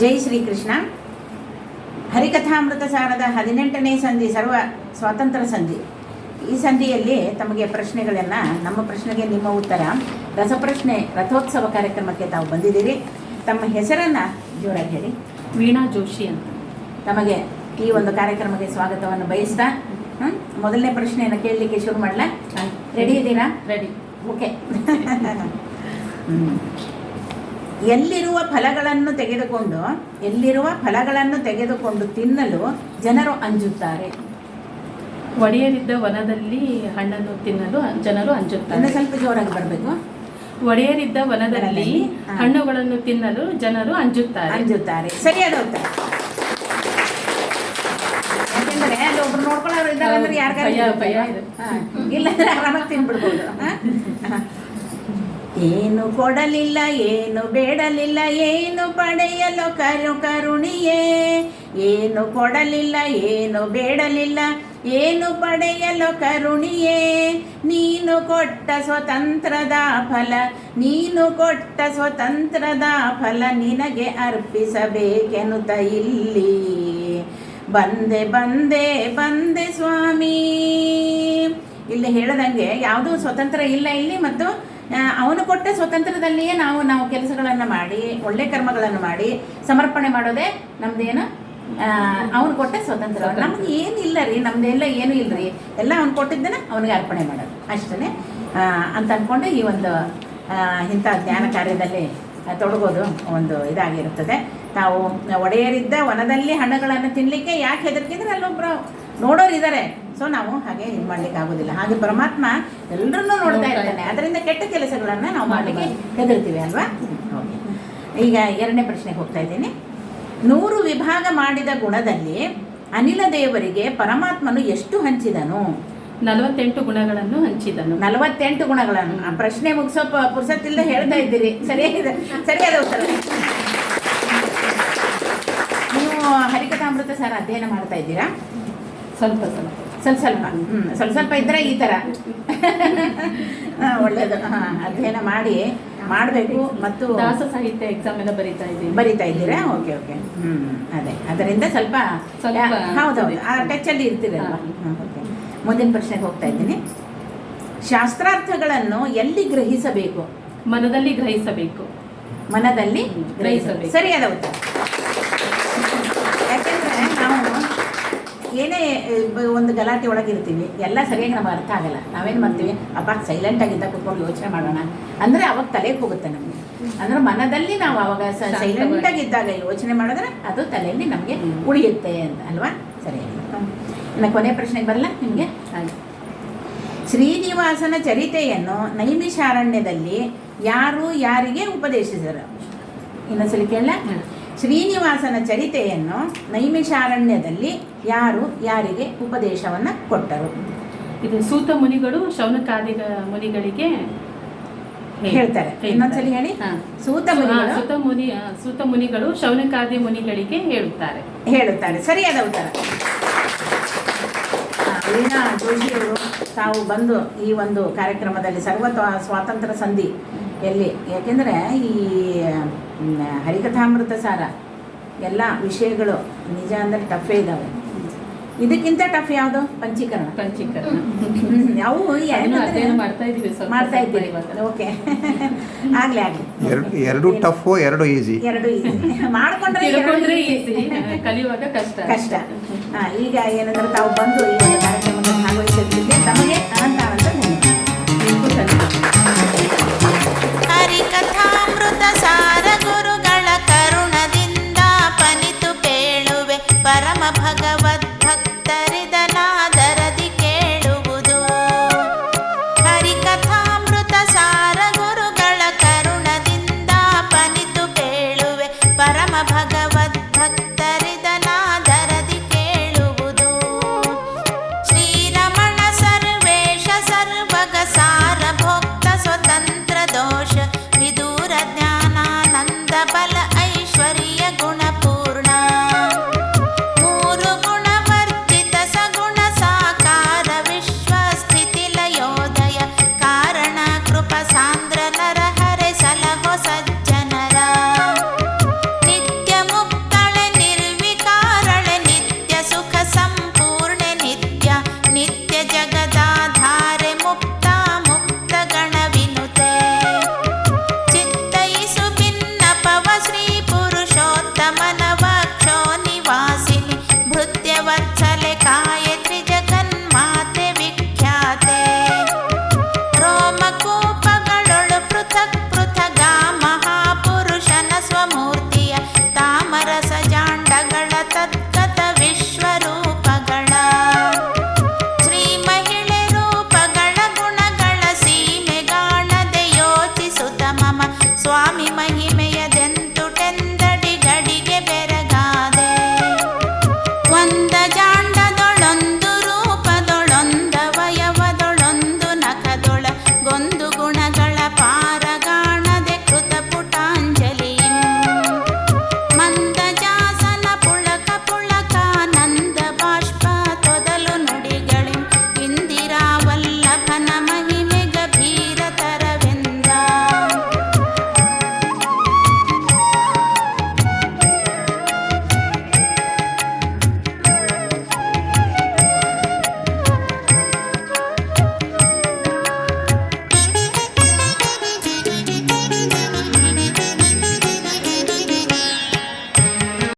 ಜೈ ಶ್ರೀಕೃಷ್ಣ. ಹರಿಕಥಾಮೃತ ಸಾರದ ಹದಿನೆಂಟನೇ ಸಂಧಿ ಸರ್ವ ಸ್ವಾತಂತ್ರ್ಯ ಸಂಧಿ. ಈ ಸಂಧಿಯಲ್ಲಿ ತಮಗೆ ಪ್ರಶ್ನೆಗಳನ್ನು ನಮ್ಮ ಪ್ರಶ್ನೆಗೆ ನಿಮ್ಮ ಉತ್ತರ. ರಸಪ್ರಶ್ನೆ ರಥೋತ್ಸವ ಕಾರ್ಯಕ್ರಮಕ್ಕೆ ತಾವು ಬಂದಿದ್ದೀರಿ. ತಮ್ಮ ಹೆಸರನ್ನು ಜೋರಾಗಿ ಹೇಳಿ. ವೀಣಾ ಜೋಶಿ ಅಂತ. ತಮಗೆ ಈ ಒಂದು ಕಾರ್ಯಕ್ರಮಕ್ಕೆ ಸ್ವಾಗತವನ್ನು ಬಯಸ್ತಾ? ಮೊದಲನೇ ಪ್ರಶ್ನೆಯನ್ನು ಕೇಳಲಿಕ್ಕೆ ಶುರು ಮಾಡಲ? ರೆಡಿ ಇದ್ದೀರಾ ರೆಡಿ ಓಕೆ. ಎಲ್ಲಿರುವ ಫಲಗಳನ್ನು ತೆಗೆದುಕೊಂಡು ಎಲ್ಲಿರುವ ಫಲಗಳನ್ನು ತೆಗೆದುಕೊಂಡು ತಿನ್ನಲು ಜನರು ಅಂಜುತ್ತಾರೆ. ಒಡೆಯರಿದ್ದ ವನದಲ್ಲಿ ಹಣ್ಣನ್ನು ತಿನ್ನಲು ಜನರು ಅಂಜುತ್ತಾರೆ. ಸ್ವಲ್ಪ ಜೋರಾಗಿ ಬರಬೇಕು. ಒಡೆಯರಿದ್ದ ವನದಲ್ಲಿ ಹಣ್ಣುಗಳನ್ನು ತಿನ್ನಲು ಜನರು ಅಂಜುತ್ತಾರೆ. ಅಂಜುತ್ತಾರೆ. ಸರಿಯಾದ ಉತ್ತರ. ಯಾಕೆಂದ್ರೆ ಅಲ್ಲಿ ಒಬ್ರು ನೋಡ್ಕೊಳ್ಳೋರು ಇದ್ದಾರೆ ಅಂದ್ರೆ ಯಾರಿಗಾರು ಇಲ್ಲ. ಹಾ. ಆರಾಮಾಗಿ ತಿನ್ಬಿಡ್ಬೋದು. ಏನು ಕೊಡಲಿಲ್ಲ, ಏನು ಬೇಡಲಿಲ್ಲ, ಏನು ಪಡೆಯಲು ಕರು ಕರುಣಿಯೇ. ಏನು ಕೊಡಲಿಲ್ಲ, ಏನು ಬೇಡಲಿಲ್ಲ, ಏನು ಪಡೆಯಲು ಕರುಣಿಯೇ. ನೀನು ಕೊಟ್ಟ ಸ್ವತಂತ್ರದ ಫಲ, ನೀನು ಕೊಟ್ಟ ಸ್ವತಂತ್ರದ ಫಲ ನಿನಗೆ ಅರ್ಪಿಸಬೇಕೆನ್ನುತ್ತ ಇಲ್ಲಿ. ಬಂದೆ ಬಂದೆ ಬಂದೆ ಸ್ವಾಮಿ. ಇಲ್ಲಿ ಹೇಳದಂಗೆ ಯಾವುದೂ ಸ್ವತಂತ್ರ ಇಲ್ಲ ಇಲ್ಲಿ ಮತ್ತು ಅವನು ಕೊಟ್ಟ ಸ್ವತಂತ್ರದಲ್ಲಿಯೇ ನಾವು ನಾವು ಕೆಲಸಗಳನ್ನು ಮಾಡಿ ಒಳ್ಳೆ ಕರ್ಮಗಳನ್ನು ಮಾಡಿ ಸಮರ್ಪಣೆ ಮಾಡೋದೇ ನಮ್ದೇನು? ಅವನು ಕೊಟ್ಟ ಸ್ವತಂತ್ರ. ನಮ್ಗೆ ಇಲ್ಲ ರೀ ನಮ್ದೆಲ್ಲ ಏನು ಇಲ್ಲ ರೀ. ಎಲ್ಲ ಅವ್ನು ಕೊಟ್ಟಿದ್ದನ್ನ ಅವನಿಗೆ ಅರ್ಪಣೆ ಮಾಡೋದು. ಅಷ್ಟೇ ಅಂತ ಅಂದ್ಕೊಂಡು ಈ ಒಂದು ಇಂಥ ಜ್ಞಾನ ಕಾರ್ಯದಲ್ಲಿ ತೊಡಗೋದು ಒಂದು ಇದಾಗಿರುತ್ತದೆ. ತಾವು ಒಡೆಯರಿದ್ದ ವನದಲ್ಲಿ ಹಣ್ಣುಗಳನ್ನು ತಿನ್ನಲಿಕ್ಕೆ ಯಾಕೆ ಹೆದರ್ಕಿದ್ರೆ ಅಲ್ಲೊಬ್ಬರು ನೋಡೋರು ಇದ್ದಾರೆ ಸೊ ನಾವು ಹಾಗೆ ಇದು ಮಾಡ್ಲಿಕ್ಕೆ ಆಗೋದಿಲ್ಲ. ಹಾಗೆ ಪರಮಾತ್ಮ ಎಲ್ಲರನ್ನೂ ನೋಡ್ತಾ ಇರ್ತಾನೆ. ಅದರಿಂದ ಕೆಟ್ಟ ಕೆಲಸಗಳನ್ನ ನಾವು ಮಾಡಲಿಕ್ಕೆ ಹೆದರ್ತೀವಿ ಅಲ್ವಾ? ಈಗ ಎರಡನೇ ಪ್ರಶ್ನೆಗೆ ಹೋಗ್ತಾ ಇದ್ದೀನಿ. ನೂರು ವಿಭಾಗ ಮಾಡಿದ ಗುಣದಲ್ಲಿ ಅನಿಲ ದೇವರಿಗೆ ಪರಮಾತ್ಮನು ಎಷ್ಟು ಹಂಚಿದನು? ನಲವತ್ತೆಂಟು ಗುಣಗಳನ್ನು ಹಂಚಿದನು. ನಲವತ್ತೆಂಟು ಗುಣಗಳನ್ನು. ಆ ಪ್ರಶ್ನೆ ಮುಗಿಸೋ ಪುರ್ಸತ್ತಿಲ್ಲದೆ ಹೇಳ್ತಾ ಇದ್ದೀರಿ. ಸರಿಯಾಗಿದೆ. ಸರಿಯಾದ ಉತ್ತರ. ನೀವು ಹರಿಕಥಾಮೃತ ಸರ್ ಅಧ್ಯಯನ ಮಾಡ್ತಾ ಇದ್ದೀರಾ? ಸ್ವಲ್ಪ ಸ್ವಲ್ಪ. ಸ್ವಲ್ಪ ಸ್ವಲ್ಪ ಹ್ಞೂ ಸ್ವಲ್ಪ ಸ್ವಲ್ಪ ಇದ್ದರೆ ಈ ಥರ ಒಳ್ಳೇದು. ಹಾಂ ಅಧ್ಯಯನ ಮಾಡಿ ಮಾಡಬೇಕು ಮತ್ತು ದಾಸ ಸಾಹಿತ್ಯ ಎಕ್ಸಾಮ್ ಎಲ್ಲ ಬರಿತಾ ಇದ್ದೀವಿ. ಬರಿತಾ ಇದ್ದೀರಾ? Okay okay. ಹ್ಮ್ ಅದೇ. ಅದರಿಂದ ಸ್ವಲ್ಪ ಸ್ವಲ್ಪ ಹೌದೌದು. ಆ ಟಚಲ್ಲಿ ಅಲ್ಲಿ. ಹ್ಮ್, ಓಕೆ. ಮುಂದಿನ ಪ್ರಶ್ನೆಗೆ ಹೋಗ್ತಾ ಇದ್ದೀನಿ. ಶಾಸ್ತ್ರಾರ್ಥಗಳನ್ನು ಎಲ್ಲಿ ಗ್ರಹಿಸಬೇಕು? ಮನದಲ್ಲಿ ಗ್ರಹಿಸಬೇಕು. ಮನದಲ್ಲಿ ಗ್ರಹಿಸಬೇಕು. ಸರಿಯಾದ ಉತ್ತರ ಯಾಕೆಂದ್ರೆ ನಾವು ಏನೇ ಒಂದು ಗಲಾಟೆ ಒಳಗಿರ್ತೀವಿ ಎಲ್ಲ ಸರಿಯಾಗಿ ನಮ್ಗೆ ಅರ್ಥ ಆಗಲ್ಲ. ನಾವೇನು ಮಾಡ್ತೀವಿ ಅಪ್ಪ ಸೈಲೆಂಟ್ ಆಗಿದ್ದ ಕುತ್ಕೊಂಡು ಯೋಚನೆ ಮಾಡೋಣ. ಅಂದ್ರೆ ಅವಾಗ ತಲೆಗೆ ಹೋಗುತ್ತೆ ನಮಗೆ. ಅಂದ್ರೆ ಮನದಲ್ಲಿ ನಾವು ಅವಾಗ ಶಾಂತವಾಗಿ. ಸೈಲೆಂಟ್ ಆಗಿದ್ದಾಗ ಯೋಚನೆ ಮಾಡಿದ್ರೆ ಅದು ತಲೆಯಲ್ಲಿ ನಮಗೆ ಉಳಿಯುತ್ತೆ ಅಂತ ಅಲ್ವಾ? ಸರಿ ಇನ್ನು ಕೊನೆ ಪ್ರಶ್ನೆಗೆ ಬರಲ್ಲ ನಿಮಗೆ? ಹಾಗೆ. ಶ್ರೀನಿವಾಸನ ಚರಿತೆಯನ್ನು ನೈಮಿಷಾರಣ್ಯದಲ್ಲಿ ಯಾರು ಯಾರಿಗೆ ಉಪದೇಶಿಸಿದರು? ಇನ್ನೊಂದ್ಸಲಿ ಕೇಳ. ಶ್ರೀನಿವಾಸನ ಚರಿತೆಯನ್ನು ನೈಮಿಷಾರಣ್ಯದಲ್ಲಿ ಯಾರು ಯಾರಿಗೆ ಉಪದೇಶವನ್ನು ಕೊಟ್ಟರು? ಇದು ಸೂತ ಮುನಿಗಳು ಶೌನಕಾದಿ ಮುನಿಗಳಿಗೆ ಹೇಳ್ತಾರೆ. ಇನ್ನೊಂದ್ಸಲಿ ಹೇಳಿ. ಸೂತ ಮುನಿ ಮುನಿಗಳು? ಸೂತ ಮುನಿ ಸೂತ ಮುನಿಗಳು ಶೌನಕಾದಿ ಮುನಿಗಳಿಗೆ ಹೇಳುತ್ತಾರೆ. ಹೇಳುತ್ತಾರೆ. ಸರಿಯಾದ ಉತ್ತರ. ವೀಣಾ ಜೋಶಿಯವರು ತಾವು ಬಂದು ಈ ಒಂದು ಕಾರ್ಯಕ್ರಮದಲ್ಲಿ ಸರ್ವತ ಸ್ವಾತಂತ್ರ್ಯ ಸಂಧಿ ಎಲ್ಲಿ? ಯಾಕೆಂದರೆ ಈ ಹರಿಕಥಾಮೃತ ಸಾರ ಎಲ್ಲ ವಿಷಯಗಳು ನಿಜ ಅಂದರೆ ಟಫೇ ಇದ್ದಾವೆ ಇದಕ್ಕಿಂತ ಟಫ್ ಯಾವುದು? ಪಂಚೀಕರಣ. ಪಂಚೀಕರಣ. ಅವು ಮಾಡ್ತಾ ಇದ್ದೀವಿ ಓಕೆ. ಆಗಲಿ ಆಗ್ಲಿ. ಎರಡು ಎರಡು ಟಫು ಎರಡು ಈಸಿ. ಎರಡು ಈಸಿ. ಮಾಡ್ಕೊಂಡ್ರೆ ಕಲಿಯುವಾಗ ಕಷ್ಟ. ಕಷ್ಟ. ಹಾ, ಈಗ ಏನಂದ್ರೆ ತಾವು ಬಂದು ಈ ಕಾರ್ಯಕ್ರಮದಲ್ಲಿ ಭಾಗವಹಿಸಿದ್ದಕ್ಕೆ ತಮಗೆ भगव ಸ್ವಾಮಿ ಮಹಿಮೆಯದೆಂತುಟೆಂದಡಿಗಡಿಗೆ ಬೆರಗಾದೆ ಒಂದ ಜಾಂಡದೊಳೊಂದು ರೂಪದೊಳೊಂದ ವಯವದೊಳೊಂದು ನಖದೊಳಗೊಂದು ಗುಣ